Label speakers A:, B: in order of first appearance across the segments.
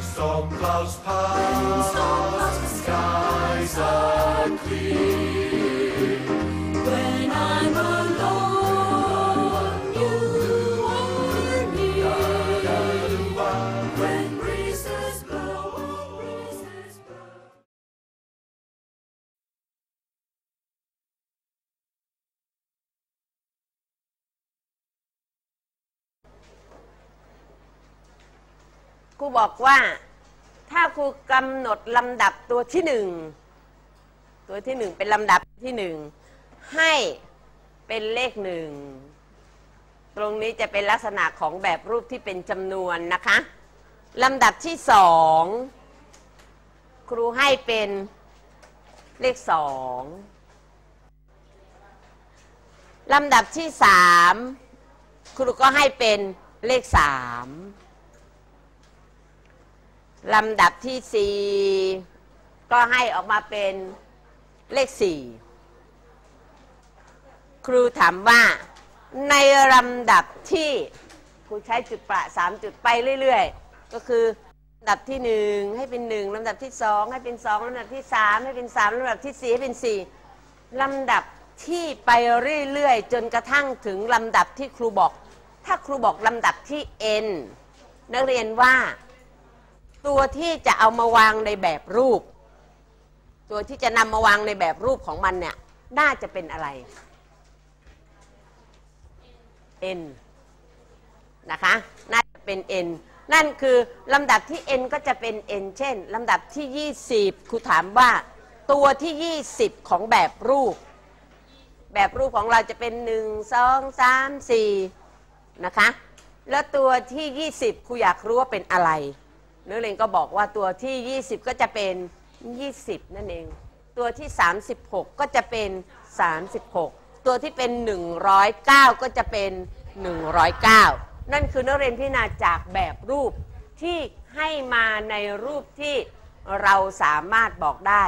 A: Storm clouds pass, skies are clear.
B: ครูบอกว่าถ้าครูกำหนดลำดับตัวที่หนึ่งตัวที่หนึ่งเป็นลำดับที่หนึ่งให้เป็นเลขหนึ่งตรงนี้จะเป็นลักษณะของแบบรูปที่เป็นจำนวนนะคะลำดับที่สองครูให้เป็นเลขสองลำดับที่สามครูก็ให้เป็นเลขสาม ลำดับที่สี่ก็ให้ออกมาเป็นเลขสี่ครูถามว่าในลำดับที่ครูใช้จุดประสามจุดไปเรื่อยๆ ก็คือลำดับที่หนึ่งให้เป็นหนึ่งลำดับที่สองให้เป็นสองลำดับที่สามให้เป็นสามลำดับที่สี่ให้เป็นสี่ลำดับที่ไปเรื่อยๆ จนกระทั่งถึงลำดับที่ครูบอก ถ้าครูบอกลำดับที่ n นักเรียนว่า ตัวที่จะเอามาวางในแบบรูป ตัวที่จะนำมาวางในแบบรูปของมันเนี่ยน่าจะเป็นอะไร n นะคะน่าจะเป็น n นั่นคือลำดับที่ n ก็จะเป็น n เช่นลำดับที่ 20 ครูถามว่าตัวที่ 20 ของแบบรูป แบบรูปของเราจะเป็น 1 2 3 4 นะคะ แล้วตัวที่ 20 ครูอยากรู้ว่าเป็นอะไร นักเรียนก็บอกว่าตัวที่ 20 ก็จะเป็น 20 นั่นเอง ตัวที่ 36 ก็จะเป็น 36 ตัวที่เป็น 109 ก็จะเป็น 109 นั่นคือนักเรียนพิจารณาจากแบบรูปที่ให้มาในรูปที่เราสามารถบอกได้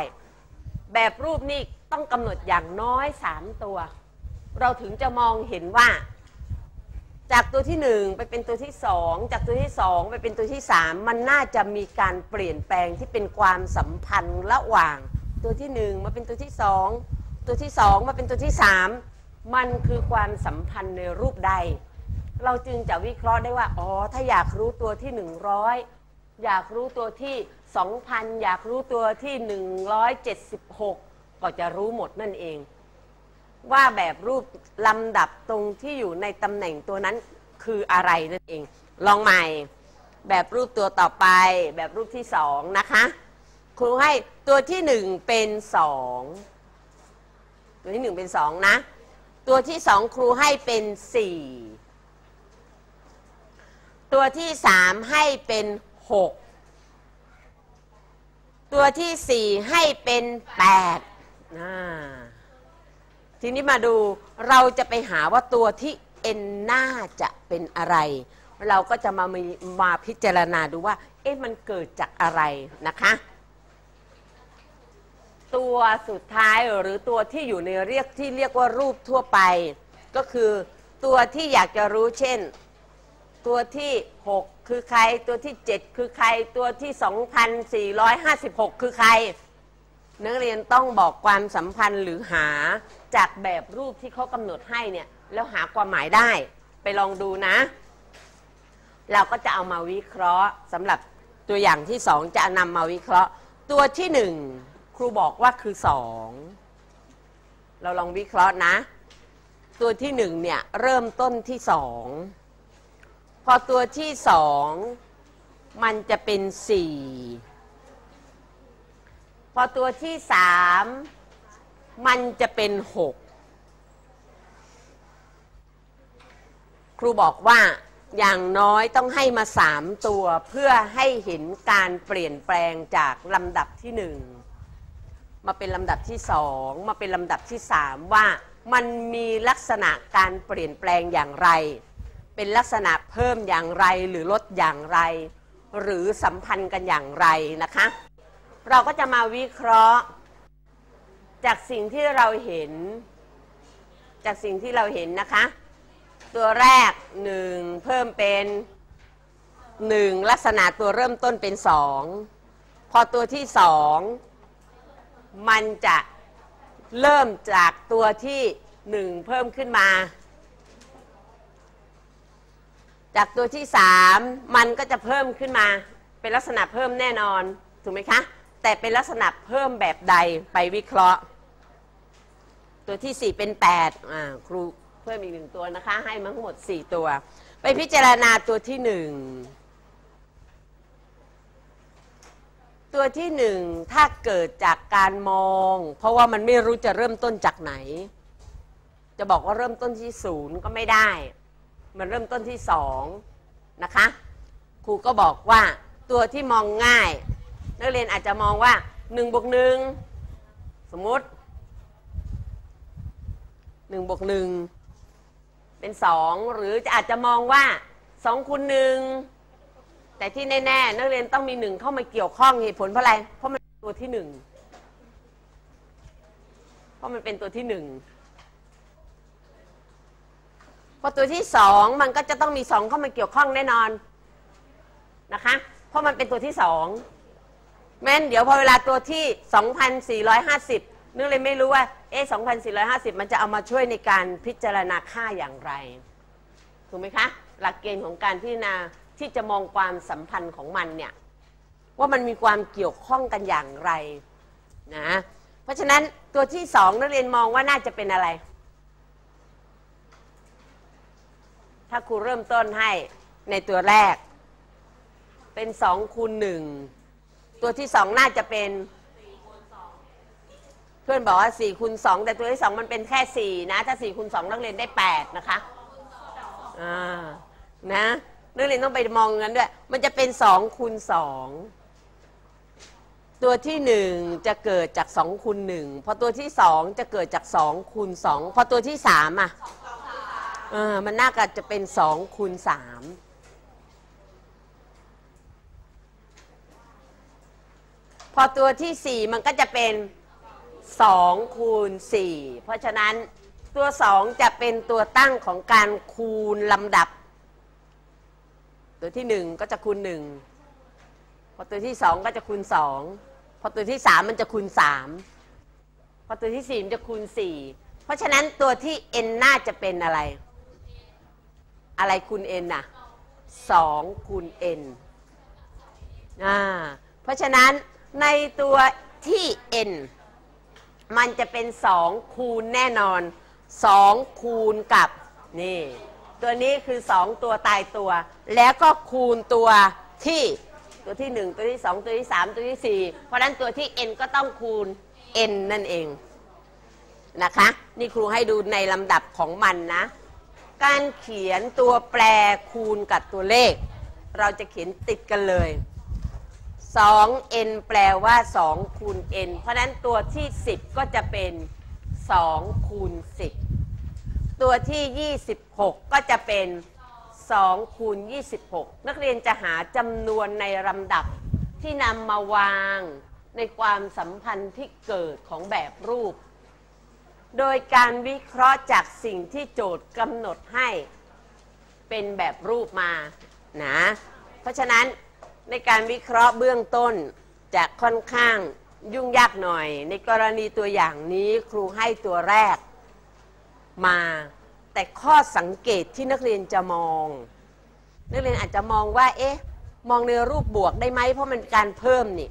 B: แบบรูปนี่ต้องกำหนดอย่างน้อย 3 ตัว เราถึงจะมองเห็นว่า จากตัวที่หนึ่งไปเป็นตัวที่สองจากตัวที่สองไปเป็นตัวที่สามมันน่าจะมีการเปลี่ยนแปลงที่เป็นความสัมพันธ์ระหว่าง ตัวที่หนึ่งมาเป็นตัวที่สองตัวที่สองมาเป็นตัวที่สามมันคือความสัมพันธ์ในรูปใด เราจึงจะวิเคราะห์ได้ว่าอ๋อถ้าอยากรู้ตัวที่หนึ่งร้อยอยากรู้ตัวที่สองพันอยากรู้ตัวที่หนึ่งร้อยเจ็ดสิบหกก็จะรู้หมดนั่นเอง ว่าแบบรูปลำดับตรงที่อยู่ในตำแหน่งตัวนั้นคืออะไรนั่นเอง ลองใหม่ แบบรูปตัวต่อไป แบบรูปที่สองนะคะ ครูให้ตัวที่หนึ่งเป็นสองตัวที่หนึ่งเป็นสองนะ ตัวที่สองครูให้เป็นสี่ตัวที่สามให้เป็นหกตัวที่สี่ให้เป็นแปดอ่า ทีนี้มาดูเราจะไปหาว่าตัวที่ n น่าจะเป็นอะไร เราก็จะมามีมาพิจารณาดูว่า เอ๊ะมันเกิดจากอะไรนะคะ ตัวสุดท้ายหรือตัวที่อยู่ในเรียกที่เรียกว่ารูปทั่วไป ก็คือตัวที่อยากจะรู้เช่น ตัวที่ 6 คือใคร ตัวที่ 7 คือใคร ตัวที่ 2,456 คือใคร นักเรียนต้องบอกความสัมพันธ์หรือหาจากแบบรูปที่เขากำหนดให้เนี่ย แล้วหาความหมายได้ ไปลองดูนะ เราก็จะเอามาวิเคราะห์สำหรับตัวอย่างที่สองจะนำมาวิเคราะห์ ตัวที่หนึ่งครูบอกว่าคือสองเราลองวิเคราะห์นะ ตัวที่หนึ่งเนี่ยเริ่มต้นที่สองพอตัวที่สองมันจะเป็นสี่ อตัวที่สามมันจะเป็นหกครูบอกว่าอย่างน้อยต้องให้มาสามตัวเพื่อให้เห็นการเปลี่ยนแปลงจากลำดับที่หนึ่งมาเป็นลำดับที่สองมาเป็นลำดับที่สามว่ามันมีลักษณะการเปลี่ยนแปลงอย่างไร เป็นลักษณะเพิ่มอย่างไรหรือลดอย่างไร หรือสัมพันธ์กันอย่างไรนะคะ เราก็จะมาวิเคราะห์ จากสิ่งที่เราเห็น จากสิ่งที่เราเห็นนะคะ ตัวแรกหนึ่งเพิ่มเป็นหนึ่งลักษณะตัวเริ่มต้นเป็นสองพอตัวที่สองมันจะเริ่มจากตัวที่หนึ่งเพิ่มขึ้นมา จากตัวที่สามมันก็จะเพิ่มขึ้นมา เป็นลักษณะเพิ่มแน่นอน ถูกไหมคะ แต่เป็นลักษณะเพิ่มแบบใดไปวิเคราะห์ ตัวที่ 4 เป็น8อ่าครูเพิ่มอีกหนึ่งตัวนะคะ ให้มาทั้งหมด 4 ตัว ไปพิจารณาตัวที่ 1 ตัวที่ 1 ถ้าเกิดจากการมอง เพราะว่ามันไม่รู้จะเริ่มต้นจากไหน จะบอกว่าเริ่มต้นที่ศูนย์ก็ไม่ได้ มันเริ่มต้นที่สองนะคะครูก็บอกว่าตัวที่มองง่าย นักเรียนอาจจะมองว่า1บวกหนึ่งสมมติ1บวกหนึ่งเป็น 2 หรือจะอาจจะมองว่า2คูณหนึ่งแต่ที่แน่ๆนักเรียนต้องมีหนึ่งเข้ามาเกี่ยวข้องเหตุผลเพราะอะไร เพราะมันตัวที่หนึ่งเพราะมันเป็นตัวที่หนึ่งพอตัวที่สองมันก็จะต้องมีสองเข้ามาเกี่ยวข้องแน่นอนนะคะ เพราะมันเป็นตัวที่สอง แม่นเดี๋ยวพอเวลาตัวที่ 2,450 นึกเลยไม่รู้ว่า เอ๊ะ2,450 มันจะเอามาช่วยในการพิจารณาค่าอย่างไร ถูกไหมคะ หลักเกณฑ์ของการพิจารณาที่จะมองความสัมพันธ์ของมันเนี่ย ว่ามันมีความเกี่ยวข้องกันอย่างไรนะ เพราะฉะนั้นตัวที่สองนักเรียนมองว่าน่าจะเป็นอะไร ถ้าครูเริ่มต้นให้ในตัวแรก เป็นสองคูณหนึ่ง ตัวที่สองน่าจะเป็นเพื่อนบอกว่าสี่คูณสองแต่ตัวที่สองมันเป็นแค่สี่นะถ้าสี่คูณสองนักเรียนได้แปดนะคะอ่านะนักเรียนต้องไปมองงั้นด้วย มันจะเป็นสองคูณสองตัวที่หนึ่งจะเกิดจากสองคูณหนึ่งพอตัวที่สองจะเกิดจากสองคูณสองพอตัวที่สามอะเออมันน่าจะเป็นสองคูณสาม อตัวที่สี่มันก็จะเป็นสองคูณสี่เพราะฉะนั้นตัวสองจะเป็นตัวตั้งของการคูณลำดับ ตัวที่หนึ่งก็จะคูณหนึ่งพอตัวที่สองก็จะคูณสองพอตัวที่สามมันจะคูณสามพอตัวที่สี่มันจะคูณสี่เพราะฉะนั้นตัวที่ n น่าจะเป็นอะไร อะไรคูณ n น่ะสองคูณ n อ่าเพราะฉะนั้น ในตัวที่ n มันจะเป็นสองคูณแน่นอนสองคูณกับนี่ตัวนี้คือสองตัวตายตัว แล้วก็คูณตัวที่ตัวที่หนึ่งตัวที่สองตัวที่สามตัวที่สี่เพราะนั้นตัวที่ n ก็ต้องคูณ n นั่นเองนะคะ นี่ครูให้ดูในลำดับของมันนะ การเขียนตัวแปรคูณกับตัวเลข เราจะเขียนติดกันเลย 2n แปลว่า 2 คูณ n เพราะนั้นตัวที่ 10 ก็จะเป็น 2 คูณ 10 ตัวที่ 26 ก็จะเป็น 2 คูณ 26 นักเรียนจะหาจำนวนในลำดับที่นำมาวางในความสัมพันธ์ที่เกิดของแบบรูป โดยการวิเคราะห์จากสิ่งที่โจทย์กำหนดให้เป็นแบบรูปมานะ เพราะฉะนั้น ในการวิเคราะห์เบื้องต้นจะค่อนข้างยุ่งยากหน่อย ในกรณีตัวอย่างนี้ครูให้ตัวแรกมา แต่ข้อสังเกตที่นักเรียนจะมอง นักเรียนอาจจะมองว่า เอ๊ะ มองในรูปบวกได้ไหมเพราะมันการเพิ่มนี่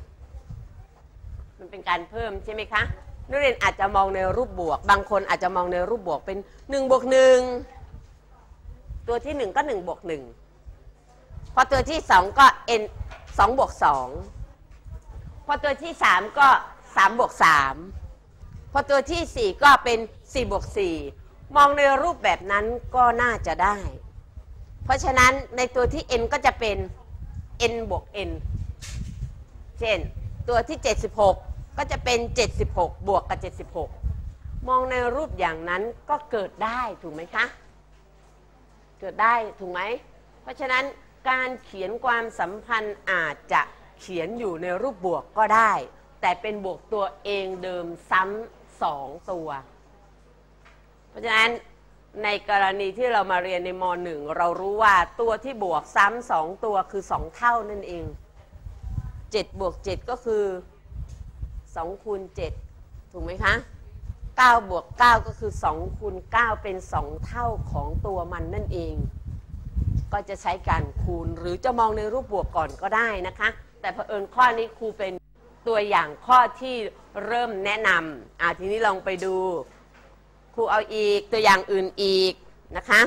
B: มันเป็นการเพิ่มใช่ไหมคะนักเรียนอาจจะมองในรูปบวก บางคนอาจจะมองในรูปบวกเป็น1บวก1ตัวที่ 1 ก็1บวก1พ อตัวที่2ก็ n 2บวก2พอตัวที่3ก็3บวก3พอตัวที่สี่ก็เป็น4บวก4มองในรูปแบบนั้นก็น่าจะได้ เพราะฉะนั้นในตัวที่ n ก็จะเป็น n บวก n เช่น ตัวที่ 76 ก็จะเป็น 76 บวกกับ 76 มองในรูปอย่างนั้นก็เกิดได้ถูกไหมคะ เกิดได้ถูกไหม เพราะฉะนั้น การเขียนความสัมพันธ์อาจจะเขียนอยู่ในรูปบวกก็ได้ แต่เป็นบวกตัวเองเดิมซ้ำสองตัว เพราะฉะนั้นในกรณีที่เรามาเรียนในมหนึ่งเรารู้ว่าตัวที่บวกซ้ำสองตัวคือสองเท่านั่นเอง7บวก7ก็คือ2คูณ7ถูกไหมคะ9บวก9ก็คือ2คูณ9เป็น 2 เท่าของตัวมันนั่นเอง ก็จะใช้การคูณ หรือจะมองในรูปบวกก่อนก็ได้นะคะ แต่เผอิญข้อนี้ครูเป็นตัวอย่างข้อที่เริ่มแนะนำอ่าทีนี้ลองไปดู ครูเอาอีกตัวอย่างอื่นอีกนะคะ